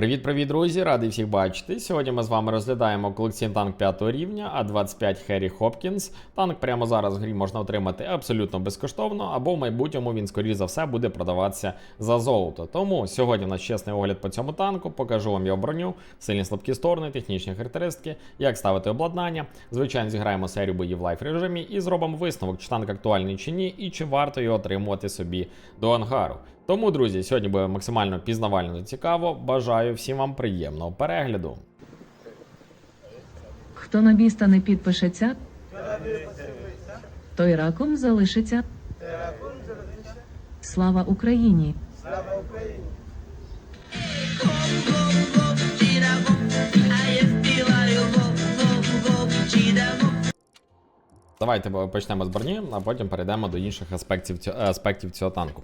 Привіт-привіт, друзі! Радий всіх бачити. Сьогодні ми з вами розглядаємо колекційний танк 5 рівня А25 Херрі Хопкінс. Танк прямо зараз в грі можна отримати абсолютно безкоштовно, або в майбутньому він, скоріш за все, буде продаватися за золото. Тому сьогодні у нас чесний огляд по цьому танку, покажу вам його броню, сильні слабкі сторони, технічні характеристики, як ставити обладнання. Звичайно, зіграємо серію боїв в лайф режимі і зробимо висновок, чи танк актуальний чи ні, і чи варто його отримувати собі до ангару. Тому, друзі, сьогодні буде максимально пізнавально та цікаво. Бажаю всім вам приємного перегляду. Хто на біста не підпишеться, той раком залишиться. Слава Україні! Давайте почнемо з броні, а потім перейдемо до інших аспектів аспектів цього танку.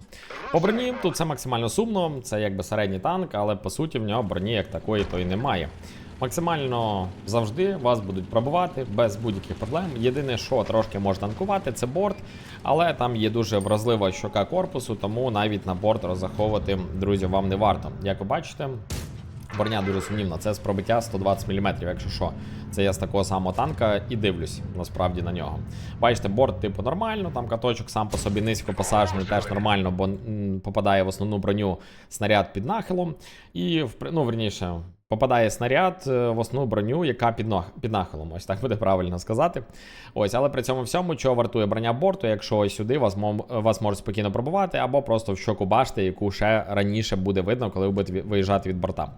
По броні тут все максимально сумно, це якби середній танк, але по суті в нього броні як такої то й немає. Максимально завжди вас будуть пробувати без будь-яких проблем. Єдине, що трошки може танкувати, це борт, але там є дуже вразлива щока корпусу, тому навіть на борт розраховувати, друзі, вам не варто. Як ви бачите, Броня дуже сумнівна, це з пробиття 120 мм, якщо що. Це я з такого самого танка і дивлюсь насправді на нього. Бачите, борт типу нормально, там каточок сам по собі низько посаджений, теж нормально, бо м, попадає в основну броню снаряд під нахилом. І ну, верніше, попадає снаряд е, в основну броню, яка під, нах- під нахилом. Ось так буде правильно сказати. Ось, але при цьому всьому, чого вартує броня борту, якщо ось сюди вас, мом- вас можуть спокійно пробувати, або просто в щоку башти, яку ще раніше буде видно, коли ви будете виїжджати від борта.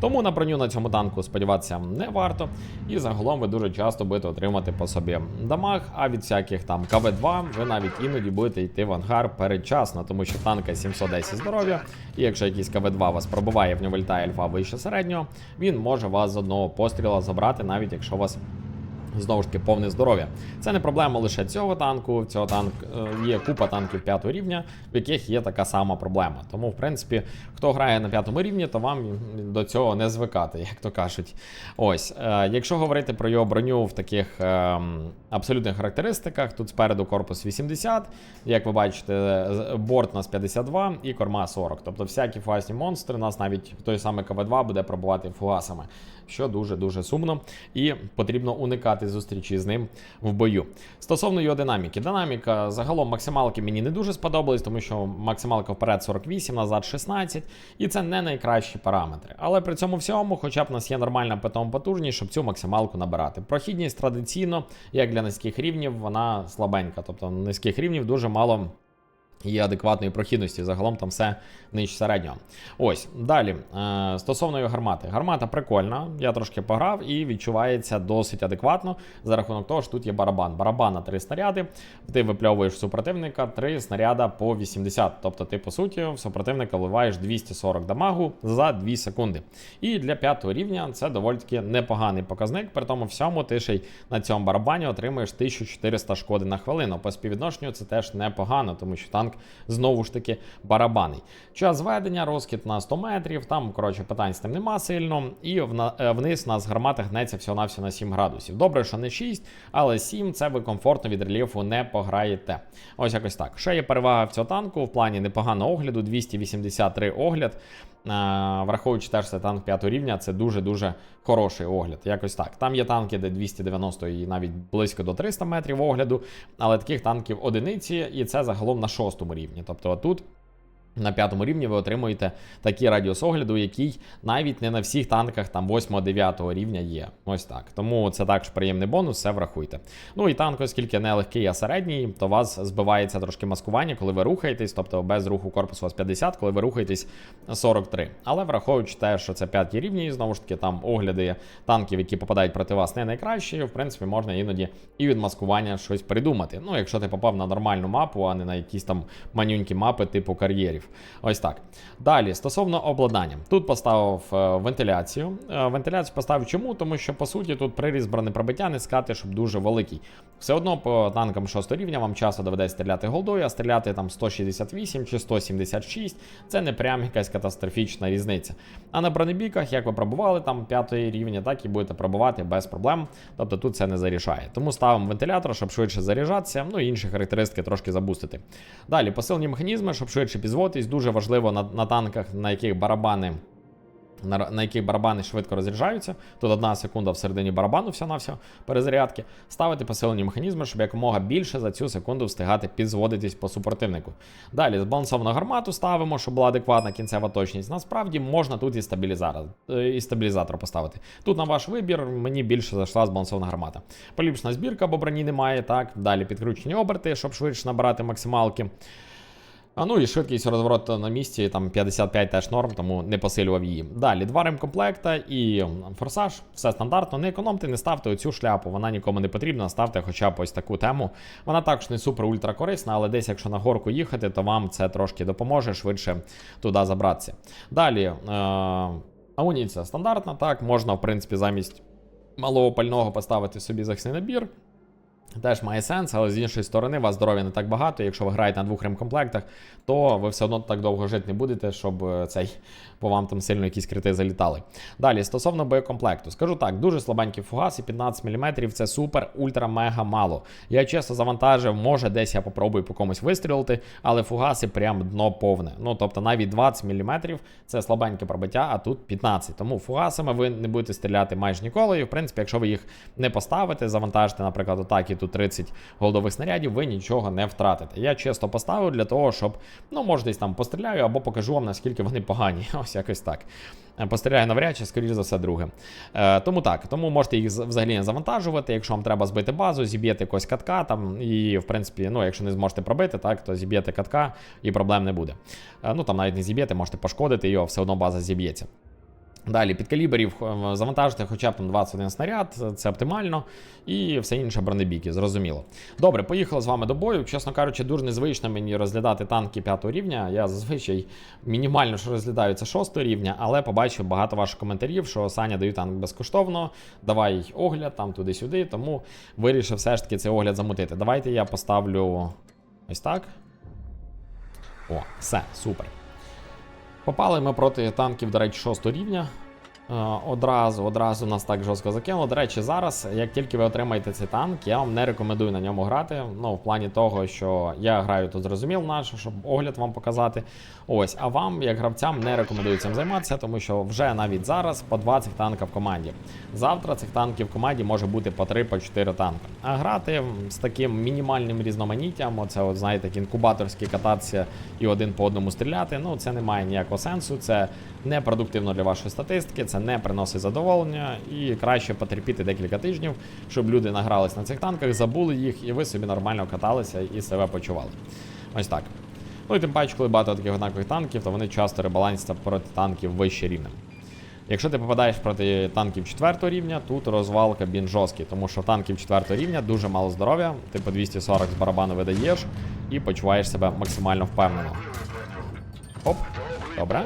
Тому на броню на цьому танку сподіватися не варто. І загалом ви дуже часто будете отримати по собі дамаг, а від всяких там КВ-2 ви навіть іноді будете йти в ангар передчасно, тому що танка 710 здоров'я, і якщо якийсь КВ-2 вас пробиває, в нього літає альфа вище середнього, він може вас з одного постріла забрати, навіть якщо вас Знову ж таки, повне здоров'я. Це не проблема лише цього танку. Цього танк е, є купа танків п'ятого рівня, в яких є така сама проблема. Тому, в принципі, хто грає на п'ятому рівні, то вам до цього не звикати, як то кажуть. Ось, е, якщо говорити про його броню в таких е, абсолютних характеристиках, тут спереду корпус 80, як ви бачите, борт нас 52 і корма 40. Тобто всякі фугасні монстри, нас навіть той самий КВ-2 буде пробувати фугасами, що дуже-дуже сумно, і потрібно уникати зустрічі з ним в бою. Стосовно його динаміки, динаміка загалом максималки мені не дуже сподобались, тому що максималка вперед 48, назад 16, і це не найкращі параметри. Але при цьому всьому, хоча б у нас є нормальна питома потужність, щоб цю максималку набирати. Прохідність традиційно, як для низьких рівнів, вона слабенька, тобто низьких рівнів дуже мало. Є адекватної прохідності, загалом там все нижче середнього. Ось далі. Е, стосовно його гармати. Гармата прикольна, я трошки пограв і відчувається досить адекватно за рахунок того, що тут є барабан. Барабан на три снаряди. Ти випльовуєш супротивника три снаряда по 80. Тобто ти, по суті, в супротивника вливаєш 240 дамагу за 2 секунди. І для п'ятого рівня це доволі таки непоганий показник. При тому всьому ти ще й на цьому барабані отримуєш 1400 шкоди на хвилину. По співвідношенню це теж непогано, тому що танк знову ж таки барабаний. Час зведення, розкид на 100 метрів. Там, коротше, питань з тим нема сильно. І е, вниз нас гармата гнеться всього-навсього на 7 градусів. Добре, що не 6, але 7 це ви комфортно від рельєфу не пограєте. Ось якось так. Ще є перевага в цього танку в плані непоганого огляду, 283 огляд. Е, Враховуючи теж це танк 5 рівня, це дуже-дуже хороший огляд. Якось так. Там є танки, де 290 і навіть близько до 300 метрів огляду, але таких танків одиниці, і це загалом на шостому рівні. Тобто тут. На п'ятому рівні ви отримуєте такий радіус огляду, який навіть не на всіх танках там 8-9 рівня є. Ось так. Тому це також приємний бонус, все врахуйте. Ну і танк, оскільки не легкий, а середній, то вас збивається трошки маскування, коли ви рухаєтесь, тобто без руху корпусу вас 50, коли ви рухаєтесь 43. Але враховуючи те, що це п'яті рівні, і знову ж таки там огляди танків, які попадають проти вас, не найкращі. В принципі, можна іноді і від маскування щось придумати. Ну, якщо ти попав на нормальну мапу, а не на якісь там манюнькі мапи типу кар'єрів. Ось так. Далі, стосовно обладнання, тут поставив е, вентиляцію. Е, вентиляцію поставив чому? Тому що по суті тут приріз бронепробиття не сказати, щоб дуже великий. Все одно по танкам 6 рівня вам часто доведеться стріляти голдою, а стріляти там 168 чи 176 це не прям якась катастрофічна різниця. А на бронебіках, як ви пробували там 5 рівня, так і будете пробувати без проблем. Тобто тут це не зарішає. Тому ставимо вентилятор, щоб швидше заряджатися, ну і інші характеристики трошки забустити. Далі посилені механізми, щоб швидше підзводитись. Дуже важливо на, на танках, на яких барабани на, на яких барабани швидко розряджаються. Тут одна секунда всередині барабану, вся на вся перезарядки. Ставити посилені механізми, щоб якомога більше за цю секунду встигати підзводитись по супротивнику. Далі збалансовану гармату ставимо, щоб була адекватна кінцева точність. Насправді можна тут і стабілізатор, е, і стабілізатор поставити. Тут на ваш вибір мені більше зайшла збалансована гармата. Поліпшена збірка, бо броні немає. Так, далі підкручені оберти, щоб швидше набирати максималки. А ну і швидкість розвороту на місці, там 55 теж норм, тому не посилював її. Далі два ремкомплекта і форсаж, все стандартно. Не економте, не ставте оцю шляпу, вона нікому не потрібна. Ставте хоча б ось таку тему. Вона також не супер ультра корисна, але десь, якщо на горку їхати, то вам це трошки допоможе швидше туди забратися. Далі е- амуніція стандартна, так, можна, в принципі, замість малого пального поставити собі захисний набір. Теж має сенс, але з іншої сторони, вас здоров'я не так багато. Якщо ви граєте на двох ремкомплектах, то ви все одно так довго жити не будете, щоб е, цей по вам там сильно якісь крити залітали. Далі, стосовно боєкомплекту, скажу так, дуже слабенький фугас і 15 мм це супер, ультра, мега мало. Я чесно завантажив, може десь я попробую по комусь вистрілити, але фугаси прям дно повне. Ну тобто навіть 20 мм це слабеньке пробиття, а тут 15. Тому фугасами ви не будете стріляти майже ніколи. І в принципі, якщо ви їх не поставите, завантажите, наприклад, отак і тут 30 голдових снарядів, ви нічого не втратите. Я чисто поставив для того, щоб ну може десь там постріляю або покажу вам наскільки вони погані. Ось якось так. Е, Постріляю навряд чи, скоріш за все, друге. Е, тому так, тому можете їх взагалі не завантажувати. Якщо вам треба збити базу, зіб'єте якогось катка там, і, в принципі, ну, якщо не зможете пробити, так, то зіб'єте катка і проблем не буде. Е, ну там навіть не зіб'єте, можете пошкодити його, все одно база зіб'ється. Далі під калібрів е, завантажити хоча б там 21 снаряд, це оптимально, і все інше бронебійки, зрозуміло. Добре, поїхали з вами до бою. Чесно кажучи, дуже незвично мені розглядати танки 5 рівня. Я зазвичай мінімально що розглядаю це 6 рівня, але побачив багато ваших коментарів, що Саня даю танк безкоштовно, давай огляд там туди-сюди, тому вирішив все ж таки цей огляд замутити. Давайте я поставлю ось так. О, все, супер. Попали ми проти танків, до речі, 6 рівня. Е, Одразу, одразу нас так жорстко закинуло. До речі, зараз, як тільки ви отримаєте цей танк, я вам не рекомендую на ньому грати. Ну, в плані того, що я граю тут зрозумів наш, щоб огляд вам показати. Ось, а вам, як гравцям, не рекомендую цим займатися, тому що вже навіть зараз по 20 танка в команді. Завтра цих танків в команді може бути по 3 по 4 танка. А грати з таким мінімальним різноманіттям, оце, от, знаєте, як інкубаторський кататися і один по одному стріляти, ну це не має ніякого сенсу. Це не продуктивно для вашої статистики, це не приносить задоволення, і краще потерпіти декілька тижнів, щоб люди награлись на цих танках, забули їх, і ви собі нормально каталися і себе почували. Ось так. Ну і тим паче, коли багато таких однакових танків, то вони часто ребалансяться проти танків вище рівнем. Якщо ти попадаєш проти танків 4 рівня, тут розвал кабін жорсткий, тому що танків 4 рівня дуже мало здоров'я, ти по 240 з барабану видаєш і почуваєш себе максимально впевнено. Оп, добре.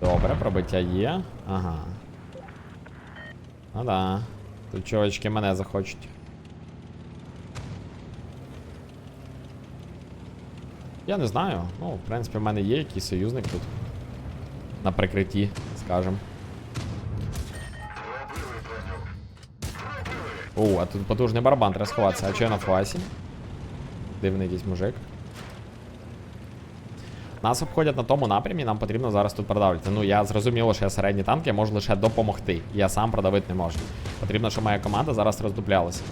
Добре, пробиття є. Ага. Ну да. Тут чувачки мене захочуть. Я не знаю. Ну, в принципі, в мене є якийсь союзник тут. На прикритті, скажем. О, а тут потужний барабан, треба сховатися. А чого я на фуасі? Дивний якийсь мужик. Нас обходять на тому напрямі, нам потрібно зараз тут продавлювати. Ну, я зрозуміло, що я середній танк, я можу лише допомогти. Я сам продавити не можу. Потрібно, щоб моя команда зараз роздуплялася.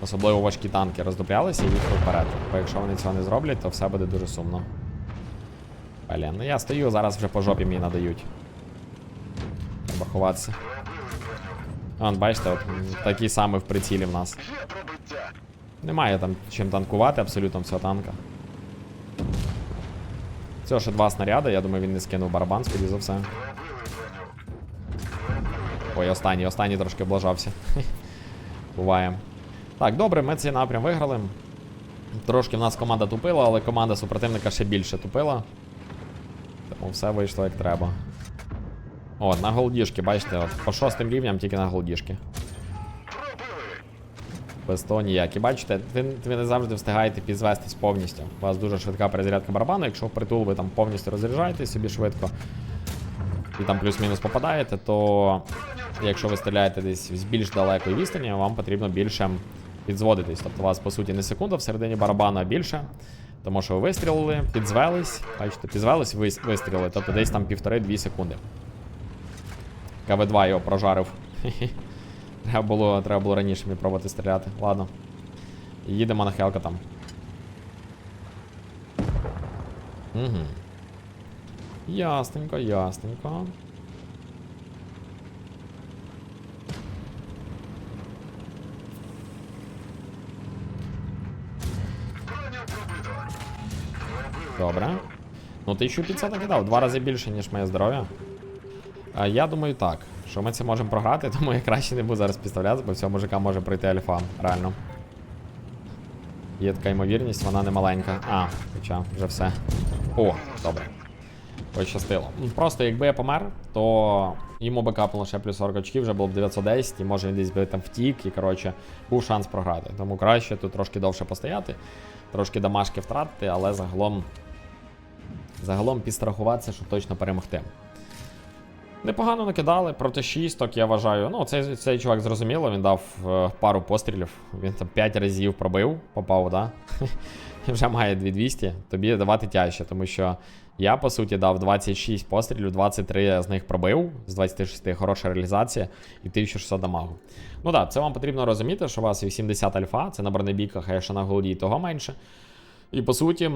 Особливо важкі танки роздуплялися і їхали вперед. Бо якщо вони цього не зроблять, то все буде дуже сумно. Блін, ну я стою, зараз вже по жопі мені надають. Треба ховатися. Вон, бачите, от такий самий в прицілі в нас. Немає там чим танкувати абсолютно всього танка. Всього ще два снаряди, я думаю, він не скинув барабан, скоріше за все. Ой, останній, останній трошки облажався. Буває. Так, добре, ми цей напрям виграли. Трошки в нас команда тупила, але команда супротивника ще більше тупила. Тому все вийшло як треба. О, на голдішки, бачите, от по шостим рівням тільки на голдішки. Без того ніяк. І бачите, ви, ви не завжди встигаєте підзвестись повністю. У вас дуже швидка перезарядка барабану, якщо в притул ви там повністю розряджаєтесь собі швидко. І там плюс-мінус попадаєте, то якщо ви стріляєте десь з більш далекої відстані, вам потрібно більше підзводитись. Тобто у вас, по суті, не секунда всередині барабану, а більше. Тому що ви вистрілили, підзвелись, бачите, підзвелись, вис- вистрілили, тобто десь там півтори-дві секунди. КВ2 його прожарив. Треба було, треба було раніше мені пробувати стріляти. Ладно. Їдемо на Хелка там. Угу. Ясненько, ясненько. Добре. Ну, 1500 накидав, два рази більше, ніж моє здоров'я. А я думаю так, що ми це можемо програти, тому я краще не буду зараз підставлятися, бо всього мужика може пройти альфа, реально. Є така ймовірність, вона не маленька. А, хоча вже все. О, добре. Пощастило. Просто якби я помер, то йому би капнуло ще плюс 40 очків, вже було б 910, і може він десь би там втік, і коротше, був шанс програти. Тому краще тут трошки довше постояти, трошки дамашки втратити, але загалом. Загалом підстрахуватися, щоб точно перемогти. Непогано накидали, проти шісток, я вважаю. Ну, цей, цей чувак зрозуміло, він дав е, пару пострілів. Він там 5 разів пробив, попав, да? Вже має 2200. Тобі давати тяжче, тому що я, по суті, дав 26 пострілів, 23 з них пробив, з 26 хороша реалізація і 1600 дамагу. Ну так, це вам потрібно розуміти, що у вас 80 альфа, це на бронебійках, а якщо на голоді, того менше. І по суті.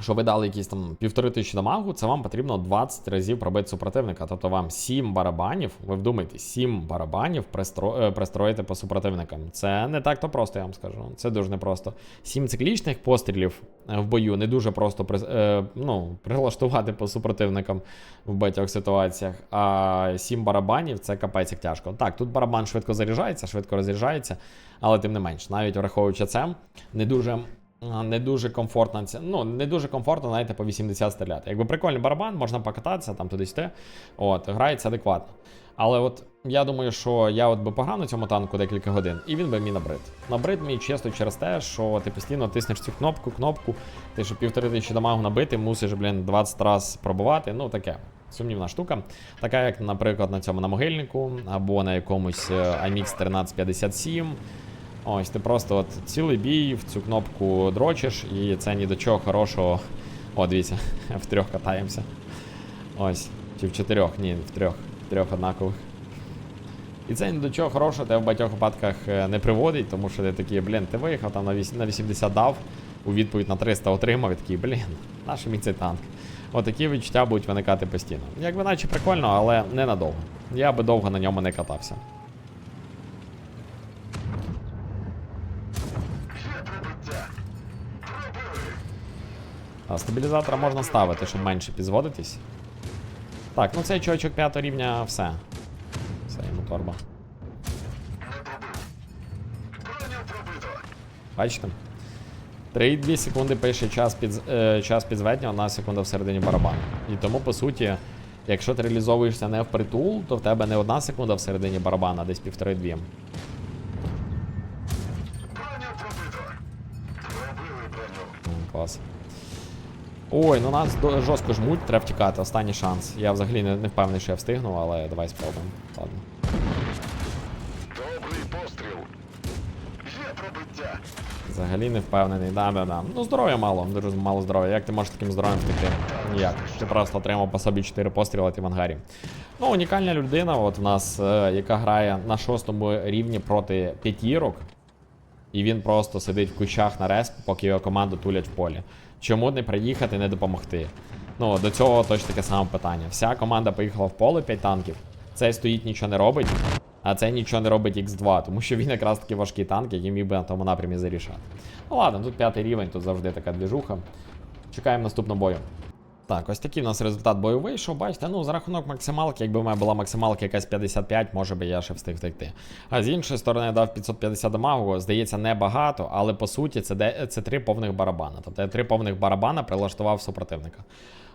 Що ви дали якісь там півтори тисячі дамагу, це вам потрібно 20 разів пробити супротивника. Тобто вам 7 барабанів, ви вдумайте, 7 барабанів пристро... е, пристроїти по супротивникам. Це не так то просто, я вам скажу. Це дуже непросто. 7 циклічних пострілів е, в бою не дуже просто при... е, ну, прилаштувати по супротивникам в багатьох ситуаціях. А 7 барабанів це капець як тяжко. Так, тут барабан швидко заряджається, швидко розряджається, але тим не менш, навіть враховуючи це, не дуже. Не дуже комфортно це. Ну, не дуже комфортно, знаєте, по 80 стріляти. Якби прикольний барабан, можна покататися там туди сюди От, грається адекватно. Але от я думаю, що я от би пограв на цьому танку декілька годин, і він би мені набрид. Набрид мій чисто через те, що ти постійно тиснеш цю кнопку, кнопку, ти щоб півтори тисячі дамагу набити, мусиш, блін, 20 раз пробувати. Ну таке. Сумнівна штука. Така, як, наприклад, на цьому на могильнику, або на якомусь е, IMX 1357. Ось ти просто от цілий бій в цю кнопку дрочиш, і це ні до чого хорошого. О, дивіться, в трьох катаємося. Ось. Чи в чотирьох, ні, в трьох, в трьох однакових. І це ні до чого хорошого тебе в багатьох випадках е, не приводить, тому що ти такий, блін, ти виїхав там на на 80 дав, у відповідь на 300 отримав, і такий, блін, наш мій цей танк. Отакі відчуття будуть виникати постійно. Якби наче прикольно, але ненадовго. Я би довго на ньому не катався. Стабілізатора можна ставити, щоб менше підзводитись. Так, ну цей чувачок 5 рівня все. Все, йому торба. Бачите? 3,2 секунди пише час під, е, час підзведення, одна секунда всередині барабану. І тому, по суті, якщо ти реалізовуєшся не впритул, то в тебе не одна секунда всередині барабана, десь півтори-дві. Клас. Ой, ну нас жорстко жмуть, треба втікати, останній шанс. Я взагалі не, не впевнений, що я встигну, але давай спробуємо. Ладно. Добрий постріл. Є пробиття. Взагалі не впевнений. Да, да, да. Ну, здоров'я мало, дуже мало здоров'я. Як ти можеш таким здоров'ям втекти? Ніяк. Ти просто отримав по собі 4 постріли ти в ангарі. Ну, унікальна людина, от в нас, е, яка грає на шостому рівні проти п'ятірок. І він просто сидить в кущах на респ, поки його команду тулять в полі. Чому не приїхати, не допомогти? Ну, до цього точно таке саме питання. Вся команда поїхала в поле 5 танків. Цей стоїть, нічого не робить, а цей нічого не робить X2, тому що він якраз таки важкий танк, який міг би на тому напрямі зарішати. Ну ладно, тут п'ятий рівень, тут завжди така двіжуха. Чекаємо наступного бою. Так, ось такий у нас результат бою вийшов. Бачите, ну за рахунок максималки, якби в мене була максималка якась 55, може би я ще встиг втекти. А з іншої сторони я дав 550 дамагу, здається, небагато, але по суті це, де, це три повних барабана. Тобто я три повних барабана прилаштував супротивника.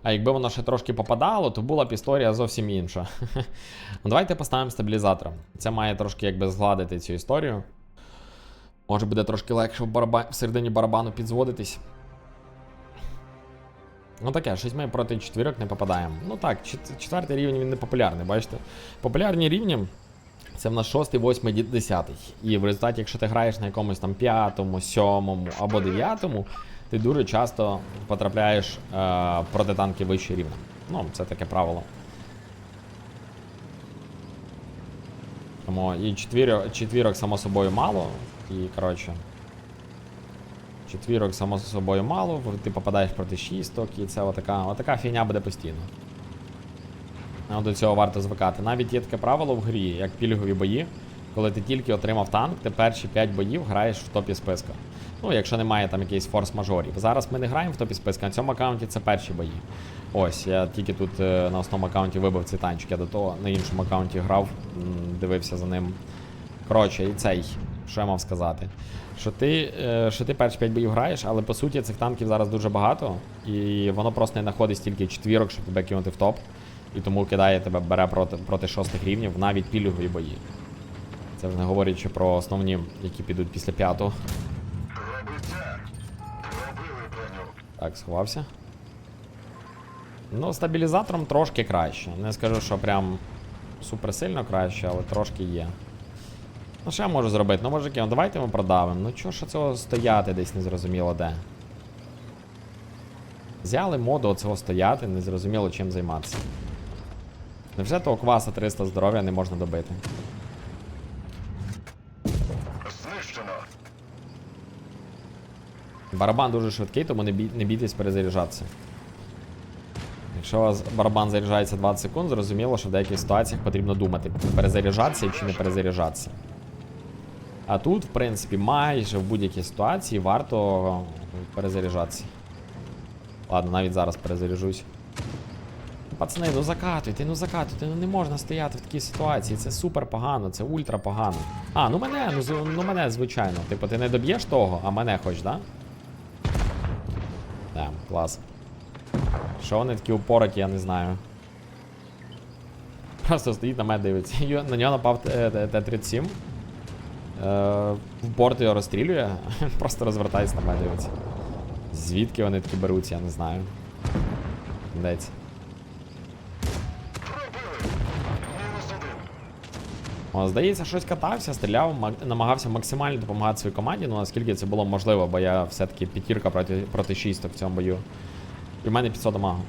А якби воно ще трошки попадало, то була б історія зовсім інша. Давайте поставимо стабілізатора. Це має трошки якби згладити цю історію. Може буде трошки легше в, в середині барабану підзводитись. Ну таке, щось ми проти четвірок не попадаємо. Ну так, чет- четвертий рівень він не популярний, бачите? Популярні рівні це в нас шостий, восьмий, десятий. І в результаті, якщо ти граєш на якомусь там п'ятому, сьомому або дев'ятому, ти дуже часто потрапляєш е, проти танків вище рівня. Ну, це таке правило. Тому і четвірок, четвірок само собою мало. І коротше. Четвірок само собою мало, ти попадаєш проти шісток, і це отака, отака фігня буде постійно. До цього варто звикати. Навіть є таке правило в грі, як пільгові бої. Коли ти тільки отримав танк, ти перші 5 боїв граєш в топі списка. Ну, якщо немає там якихось форс-мажорів. Зараз ми не граємо в топі списка, на цьому аккаунті це перші бої. Ось, я тільки тут е, на основному аккаунті вибив цей танчик, я до того на іншому аккаунті грав, дивився за ним. Коротше, і цей, що я мав сказати. Що ти, е, що ти перші 5 боїв граєш, але по суті цих танків зараз дуже багато, і воно просто не знаходить стільки четвірок, щоб тебе кинути в топ. І тому кидає тебе, бере проти, проти шостих рівнів, навіть пільгові бої. Це вже не говорячи про основні, які підуть після п'ятого. Так, сховався. Ну, стабілізатором трошки краще. Не скажу, що прям супер сильно краще, але трошки є. Ну, що я можу зробити? Ну, мужики, ну давайте ми продавимо. Ну чого ж цього стояти десь незрозуміло де. Взяли моду оцього стояти, незрозуміло чим займатися. Невже того кваса 300 здоров'я не можна добити? Знищено. Барабан дуже швидкий, тому не, бій, не бійтесь перезаряджатися. Якщо у вас барабан заряджається 20 секунд, зрозуміло, що в деяких ситуаціях потрібно думати, перезаряджатися чи не перезаряджатися. А тут, в принципі, майже в будь-якій ситуації варто перезаряджатися. Ладно, навіть зараз перезаряджусь. Пацани, ну закатуйте, ну закатуйте, ну не можна стояти в такій ситуації. Це супер погано, це ультра погано. А, ну мене, ну, ну мене, звичайно. Типу, ти не доб'єш того, а мене хоч, да? Да, клас. Що вони такі упороті, я не знаю. Просто стоїть на мене дивиться. На нього напав Т- Т- Т-37. Е, в борт його розстрілює, просто розвертається на мене дивиться. Звідки вони такі беруться, я не знаю. Дець. О, здається, щось катався, стріляв, намагався максимально допомагати своїй команді, ну наскільки це було можливо, бо я все-таки п'ятірка проти, проти шісток в цьому бою. І в мене 500 дамагу.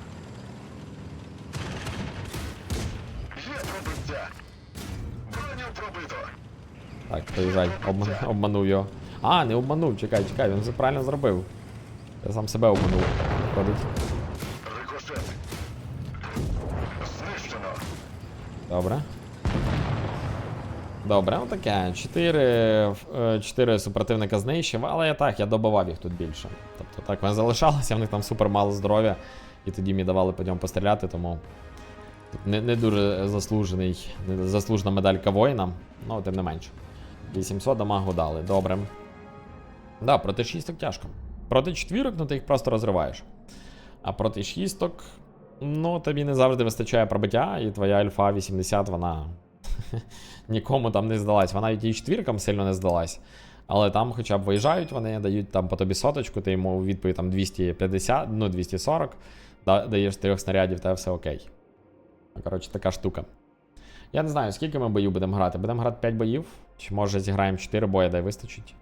Приїжджай, Обма- обманув його. А, не обманув, чекай, чекай, він все правильно зробив. Я сам себе обманув. Добре. Добре, ну таке. Чотири, е, чотири супротивника знищив, але я так, я добивав їх тут більше. Тобто так, вони залишалися, в них там супер мало здоров'я, і тоді мені давали по ньому постріляти, тому тут не, не дуже заслужений, заслужена медалька воїна, ну тим не менше. 800 дамагу дали, добре. Да, проти шісток тяжко. Проти четвірок, ну ти їх просто розриваєш. А проти шісток, ну тобі не завжди вистачає пробиття, і твоя альфа 80, вона нікому там не здалась. Вона навіть і четвіркам сильно не здалась. Але там хоча б виїжджають, вони дають там по тобі соточку, ти йому у відповідь там 250, ну 240, да, даєш трьох снарядів, та все окей. Коротше, така штука. Я не знаю, скільки ми боїв будемо грати. Будемо грати 5 боїв, чи може зіграємо 4 бої, дай вистачить.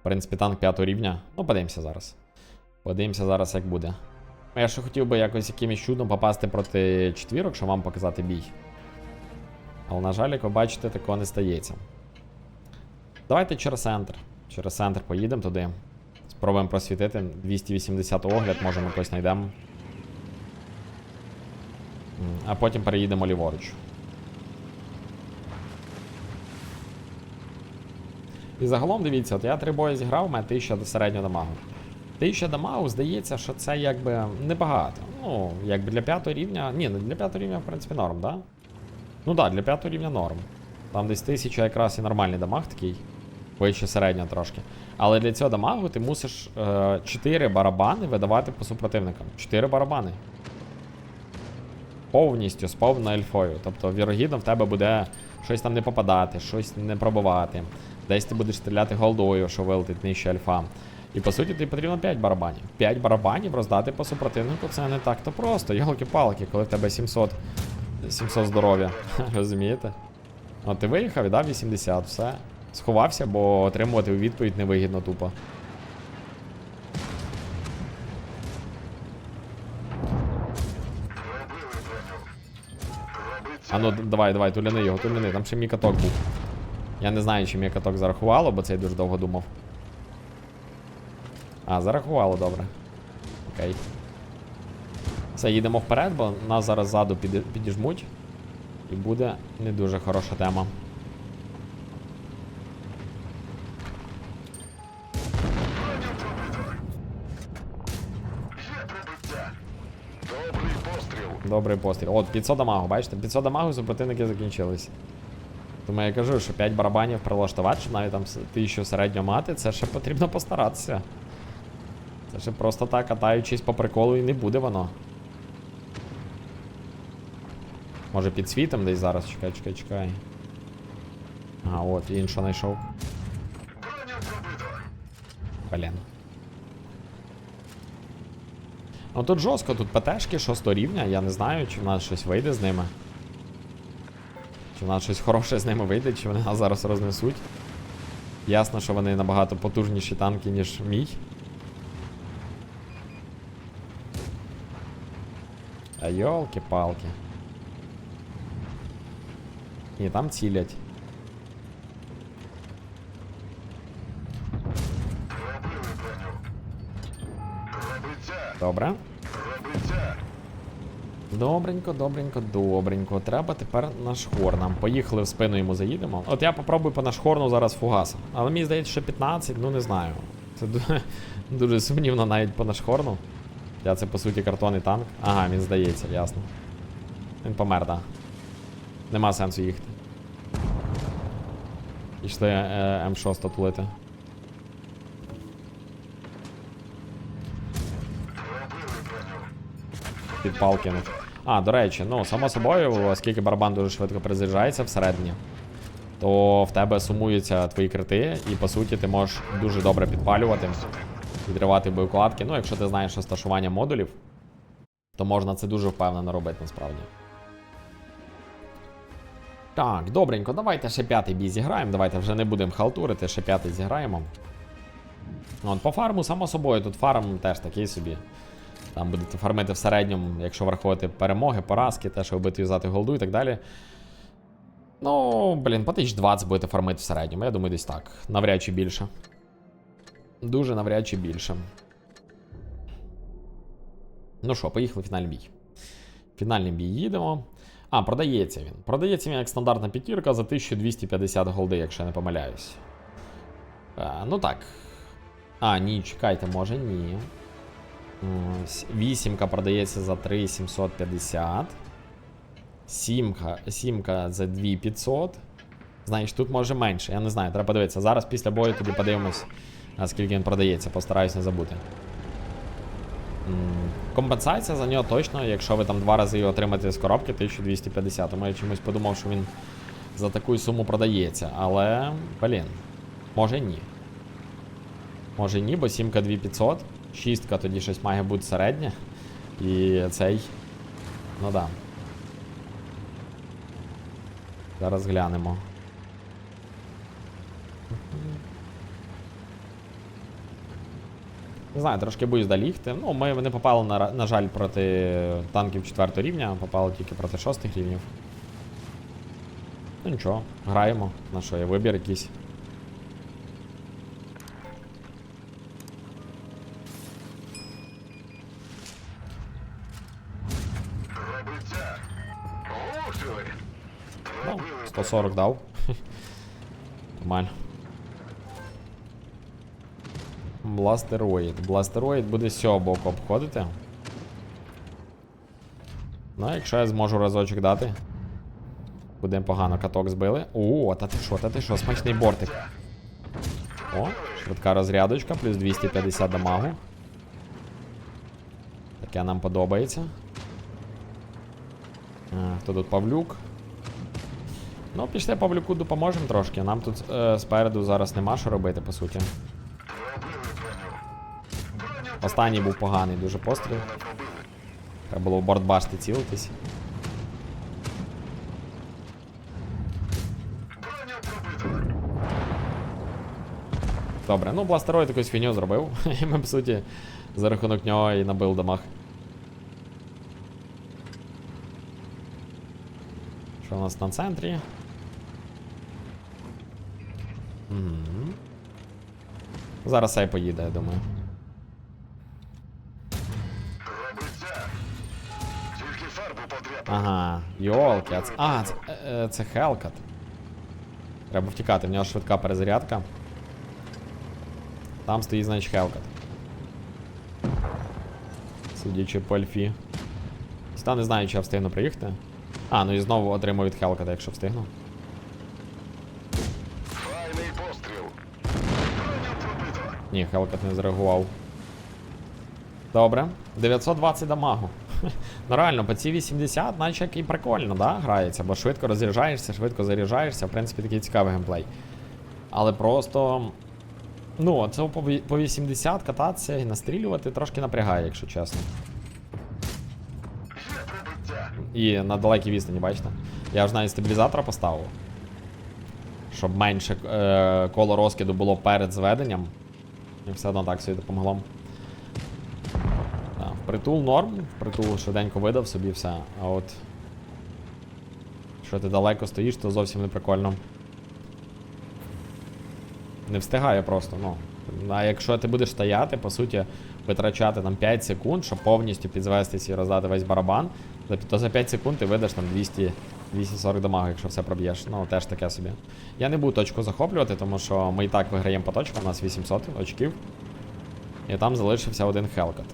В принципі, танк 5 рівня. Ну, подивимося зараз. Подивимося зараз, як буде. Ну, Я ще хотів би якось якимось чудом попасти проти четвірок, щоб вам показати бій. Але, на жаль, як ви бачите, такого не стається. Давайте через центр. Через центр поїдемо туди. Спробуємо просвітити. 280 огляд, може ми когось знайдемо. А потім переїдемо ліворуч. І загалом дивіться, от я три бої зіграв, у мене 1000 до середнього дамагу. 1000 дамагу, здається, що це якби небагато. Ну, якби для п'ятого рівня. Ні, ну для п'ятого рівня, в принципі, норм, да? Ну так, да, для п'ятого рівня норм. Там десь 1000 якраз і нормальний дамаг такий. Вище середнього трошки. Але для цього дамагу ти мусиш е, 4 барабани видавати по супротивникам. 4 барабани. Повністю з ельфою. Тобто, вірогідно, в тебе буде щось там не попадати, щось не пробувати. Десь ти будеш стріляти голдою, що вилетить нижче альфа. І по суті тобі потрібно 5 барабанів. 5 барабанів роздати по супротивнику це не так-то просто. Йолки-палки, коли в тебе 700, 700 здоров'я. Розумієте? От ти виїхав і дав 80, все. Сховався, бо отримувати у відповідь невигідно тупо. А ну давай, давай, туляни його, туляни, там ще мій каток був. Я не знаю, чи мій каток зарахувало, бо цей дуже довго думав. А, зарахувало, добре. Окей. Все, їдемо вперед, бо нас зараз ззаду підіжмуть. І буде не дуже хороша тема. Добрий постріл. Добрий постріл. От, 500 дамагу, бачите? 500 дамагу супротивники закінчились. Тому я кажу, що 5 барабанів прилаштувати, щоб навіть там с- тисячу середньо мати, це ще потрібно постаратися. Це ще просто так, катаючись по приколу і не буде воно. Може під світом десь зараз, чекай, чекай, чекай. А, от, що знайшов. Блін. Ну тут жорстко, тут ПТшки 6 рівня, я не знаю, чи в нас щось вийде з ними. Чи в нас щось хороше з ними вийде, чи вони нас зараз рознесуть. Ясно, що вони набагато потужніші танки, ніж мій. А йолки-палки. Ні, там цілять. Пробили броню. Пробиття. Добре. Добренько, добренько, добренько. Треба тепер на шхор. Нам поїхали в спину йому заїдемо. От я попробую по нашхорну зараз фугаса. Але мені здається, що 15, ну не знаю. Це ду- дуже сумнівно навіть по нашхорну. Я це по суті картонний танк. Ага, він здається, ясно. Він помер, так. Нема сенсу їхати. Пішли е, М6 тулити. Під ну. А, до речі, ну, само собою, оскільки барабан дуже швидко перезаряджається всередині, то в тебе сумуються твої крити, і по суті ти можеш дуже добре підпалювати, відривати боєкладки. Ну, якщо ти знаєш розташування модулів, то можна це дуже впевнено робити насправді. Так, добренько, давайте ще п'ятий бій зіграємо. Давайте вже не будемо халтурити, ще п'ятий зіграємо. От, по фарму, само собою, тут фарм теж такий собі. Там будете фармити в середньому, якщо враховувати перемоги, поразки, те, що вбити юзати голду і так далі. Ну, блін, по 1020 будете фармити в середньому. Я думаю, десь так. Навряд чи більше. Дуже навряд чи більше. Ну що, поїхали фінальний бій. Фінальний бій їдемо. А, продається він. Продається він як стандартна п'ятірка за 1250 голди, якщо я не помиляюсь. А, ну так. А, ні, чекайте, може ні. Вісімка продається за 3750. Сімка, сімка за 2500. Знаєш, тут може менше, я не знаю, треба подивитися. Зараз після бою тоді подивимось, а скільки він продається, постараюсь не забути. Компенсація за нього точно, якщо ви там два рази його отримаєте з коробки, 1250. Тому я чомусь подумав, що він за таку суму продається. Але, блін, може ні. Може ні, бо сімка 2500. Шістка тоді щось має бути середня. І цей. Ну да. Зараз глянемо. Не знаю, трошки боюсь долігти. Ну, ми не попали, на, на жаль, проти танків 4 рівня, попали тільки проти 6 рівнів. Ну нічого, граємо. На що є вибір якийсь. Пробиття. Влучили. Ну, Пробили 140 дав. Нормально. Бластероїд. Бластероїд буде з цього боку обходити. Ну, якщо я зможу разочок дати. Буде погано каток збили. О, та ти що, та ти що, смачний бортик. О, швидка розрядочка, плюс 250 дамагу. Таке нам подобається. А, хто тут Павлюк? Ну, пішли Павлюку допоможемо трошки. Нам тут е, спереду зараз нема що робити, по суті. Останній був поганий, дуже постріл. Треба було в бортбашти цілитись. Добре, ну бластероїд якусь фіню зробив. Ми, по суті, за рахунок нього і набив дамаг. Що у нас на центрі? Угу. Зараз цей поїде, я думаю. Ага, йолки, а це, а, це, е, е, Хелкат. Треба втікати, в нього швидка перезарядка. Там стоїть, значить, Хелкат. Судячи по альфі. Та не знаю, чи я встигну приїхати. А, ну і знову отримую від Хелката, якщо встигну. Ні, Хелкат не зреагував. Добре. 920 дамагу. Ну реально, по ці 80, наче як і прикольно, да, грається, бо швидко розряджаєшся, швидко заряджаєшся, в принципі, такий цікавий геймплей. Але просто. Ну, це по 80 кататися і настрілювати трошки напрягає, якщо чесно. І на далекій відстані, бачите? Я ж навіть стабілізатора поставив. Щоб менше е, коло розкиду було перед зведенням. І все одно так собі допомогло. Да, впритул норм, впритул швиденько видав собі все. А от. Що ти далеко стоїш, то зовсім не прикольно. Не встигає просто, ну. А якщо ти будеш стояти, по суті, витрачати там 5 секунд, щоб повністю підзвестись і роздати весь барабан, то за 5 секунд ти видаш там 200, 240 дамагу, якщо все проб'єш. Ну, теж таке собі. Я не буду точку захоплювати, тому що ми і так виграємо по точкам, у нас 800 очків. І там залишився один Хелкат.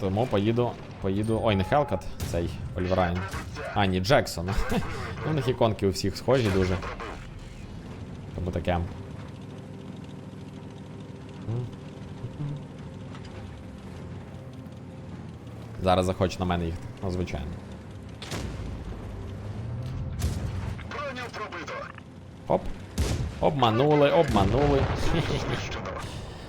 Тому поїду. Поїду. Ой, не Хелкат, цей Ольверайн. А, ні, Джексон. ну, у них іконки у всіх схожі дуже. Тому таке. Зараз захоче на мене їхати. Ну, звичайно. Оп. Обманули, обманули.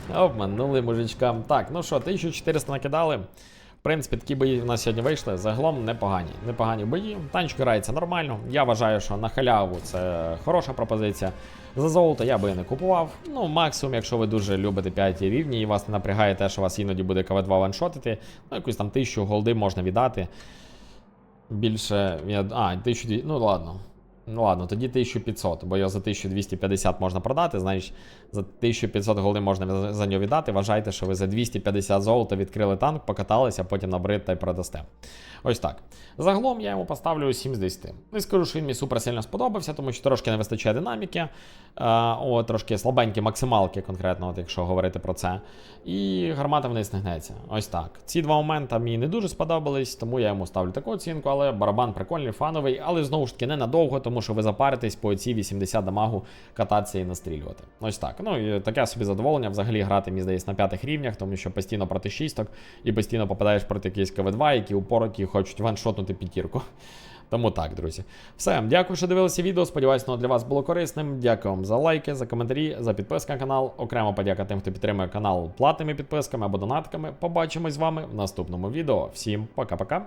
Обманули мужичкам. Так, ну що, 1400 накидали. В принципі, такі бої в нас сьогодні вийшли. Загалом непогані. Непогані бої. Танчик грається нормально. Я вважаю, що на халяву це хороша пропозиція. За золото я би не купував. Ну, максимум, якщо ви дуже любите 5 рівні і вас не напрягає те, що вас іноді буде КВ2 ваншотити, ну якусь там тисячу голди можна віддати. Більше. А, 1200. Ну ладно. Ну ладно, тоді 1500, бо його за 1250 можна продати, значить за 1500 голди можна за- нього віддати. Вважайте, що ви за 250 золота відкрили танк, покаталися, потім набрид та й продасте. Ось так. Загалом я йому поставлю 7 з 10. Не скажу, що він мені супер сильно сподобався, тому що трошки не вистачає динаміки. А, о, трошки слабенькі максималки, конкретно, от якщо говорити про це. І гармата вниз не гнеться. Ось так. Ці два моменти мені не дуже сподобались, тому я йому ставлю таку оцінку, але барабан прикольний, фановий, але знову ж таки ненадовго, тому що ви запаритесь по ці 80 дамагу кататися і настрілювати. Ось так. Ну і таке собі задоволення взагалі грати, мені здається, на п'ятих рівнях, тому що постійно проти шісток і постійно попадаєш проти якісь КВ2, які упороті хочуть ваншотнути п'ятірку. Тому так, друзі. Все, дякую, що дивилися відео. Сподіваюсь, воно для вас було корисним. Дякую вам за лайки, за коментарі, за підписку на канал. Окремо подяка тим, хто підтримує канал платними підписками або донатками. Побачимось з вами в наступному відео. Всім пока-пока.